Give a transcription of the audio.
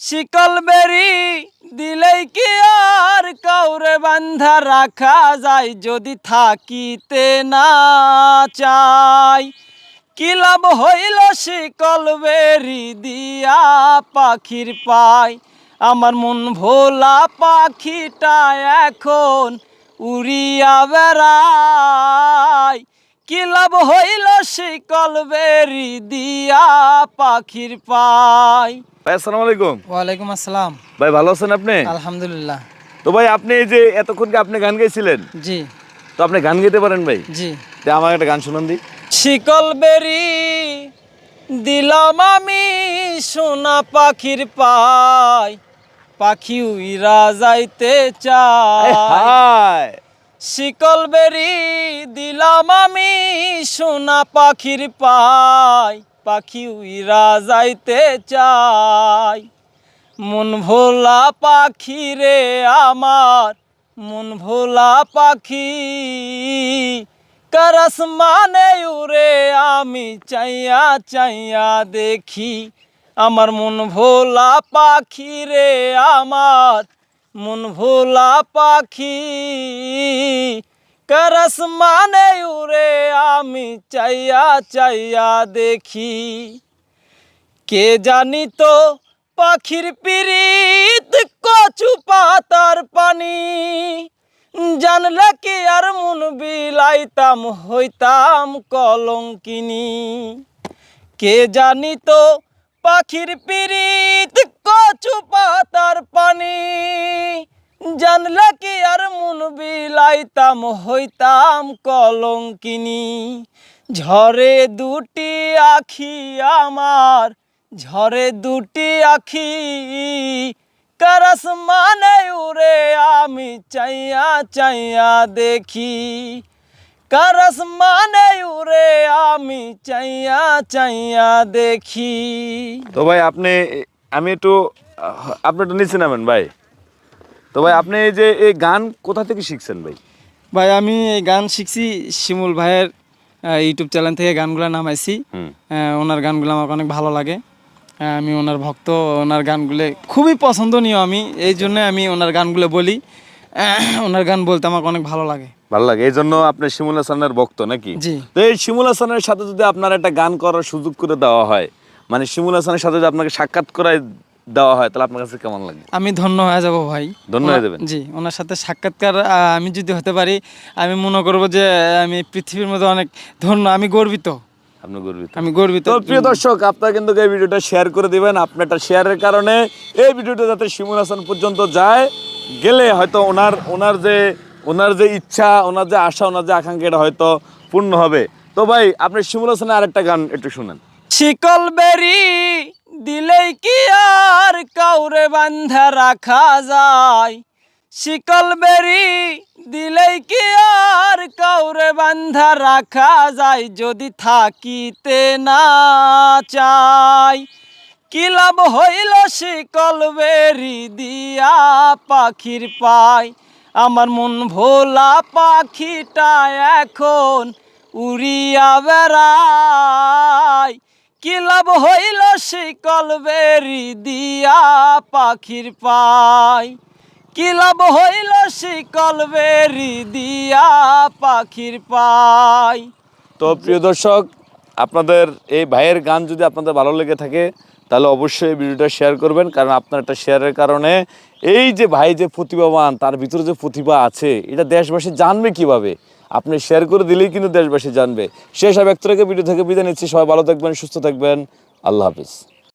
শিকল বেরি দিলেই কি আর কাউরে বান্ধা রাখা যায় যদি থাকিতে না চাই? কি লাভ হইল শিকল বেরি দিয়া পাখির পাই আমার মন ভোলা পাখিটা এখন উড়িয়া বেড়ায়। কি লাভ হইল শিকল বেরি দিয়া পাখির পাই ভাই আসসালামু আলাইকুম। ওয়ালাইকুম আসসালাম। ভাই ভালো আছেন আপনি? আলহামদুলিল্লাহ। তো ভাই আপনি এই যে এতক্ষণকে আপনি গান গাইছিলেন? জি। তো আপনি গান গাইতে পারেন ভাই? জি। তো আমাকে একটা গান শুনান দি। শিকল বেরি দিলাম আমি সোনা পাখির পাই পাখি উইরা যাইতে চায়। শিকল বেরি দিলাম আমি সোনা পাখির পাই পাখি উইরা যাইতে চাই। মন ভোলা পাখি রে আমার, মন ভোলা পাখি। কারাস মানে উরে আমি চাইয়া চাইয়া দেখি, আমার মন ভোলা পাখি রে আমার, মন ভোলা পাখি। করস মানে উরে আমি চাইয়া চাইয়া দেখি কে জানি তো পাখির পিরিত কচু পাতার পানি জানলে কি আর মন বিলাইতাম হইতাম কলঙ্কিনী কে জানি তো পাখির পিরিত কচু পাতার পানি জানলে কি আর মন বিলাইতাম, হইতাম কলঙ্কিনী। ঝরে দুটি আখি আমার, ঝরে দুটি আখি। করস মানে উরে আমি চাইয়া চাইয়া দেখি। করস মানে উরে আমি চাইয়া চাইয়া দেখি। তো ভাই, আপনি, আমি একটু আপনি একটু নিচে নামেন ভাই। তো ভাই আপনি এই যে এই গান কোথা থেকে শিখছেন ভাই? ভাই আমি এই গান শিখছি শিমুল ভাইয়ের ইউটিউব চ্যানেল থেকে গানগুলো নামাইছি। ওনার গানগুলো আমাকে অনেক ভালো লাগে। আমি ওনার ভক্ত ওনার গানগুলো খুবই পছন্দনীয় আমি এই জন্য আমি ওনার গানগুলো বলি। ওনার গান বলতে আমাকে অনেক ভালো লাগে। ভালো লাগে এই জন্য আপনি শিমুল হাসানের ভক্ত নাকি? জি। তো এই শিমুল হাসানের সাথে যদি আপনার একটা গান করার সুযোগ করে দেওয়া হয় মানে শিমুল হাসানের সাথে যদি আপনাকে সাক্ষাৎ করায় দেওয়া হয় তাহলে আপনার কাছে কেমন লাগে আমি ধন্য হয়ে যাব ভাই। ধন্য হয়ে যাবেন? জি ওনার সাথে সাক্ষাৎকার আমি যদি হতে পারি আমি মনে করব যে আমি পৃথিবীর মধ্যে অনেক ধন্য আমি গর্বিত। আপনি গর্বিত। আমি গর্বিত। তো প্রিয় দর্শক আপনারা কিন্তু এই ভিডিওটা শেয়ার করে দিবেন। আপনার একটা শেয়ারের কারণে এই ভিডিওটা যাতে শিমুল হাসান পর্যন্ত যায় গেলে হয়তো ওনার ওনার যে ওনার যে ইচ্ছা ওনার যে আশা ওনার যে আকাঙ্ক্ষা এটা হয়তো পূর্ণ হবে। তো ভাই আপনি শিমুল হাসানের আরেকটা গান একটু শুনেন। শিকল বেরি দিলেই কি আর কাউরে বান্ধা রাখা যায়? শিকল বেরি দিলেই কি আর কাউরে বান্ধা রাখা যায়? যদি থাকিতে না চাই, কি হইল শিকল বেরি দিয়া পাখির পাই? আমার মন ভোলা পাখিটা এখন উড়িয়া বেড়ায়। কি লাভ হইল শিকল বেরি দিয়া পাখির পাই? কি লাভ হইল শিকল বেরি দিয়া পাখির পাই? তো প্রিয় দর্শক, আপনাদের এই ভাইয়ের গান যদি আপনাদের ভালো লেগে থাকে, তাহলে অবশ্যই ভিডিওটা শেয়ার করবেন। কারণ আপনার একটা শেয়ারের কারণে এই যে ভাই যে প্রতিভাবান, তার ভিতরে যে প্রতিভা আছে, এটা দেশবাসী জানবে কীভাবে? আপনি শেয়ার করে দিলেই কিন্তু দেশবাসী জানবে। শেষ ব্যক্ত রেখে ভিডিও থেকে বিদায় নিচ্ছি। সবাই ভালো থাকবেন, সুস্থ থাকবেন। আল্লাহ হাফিজ।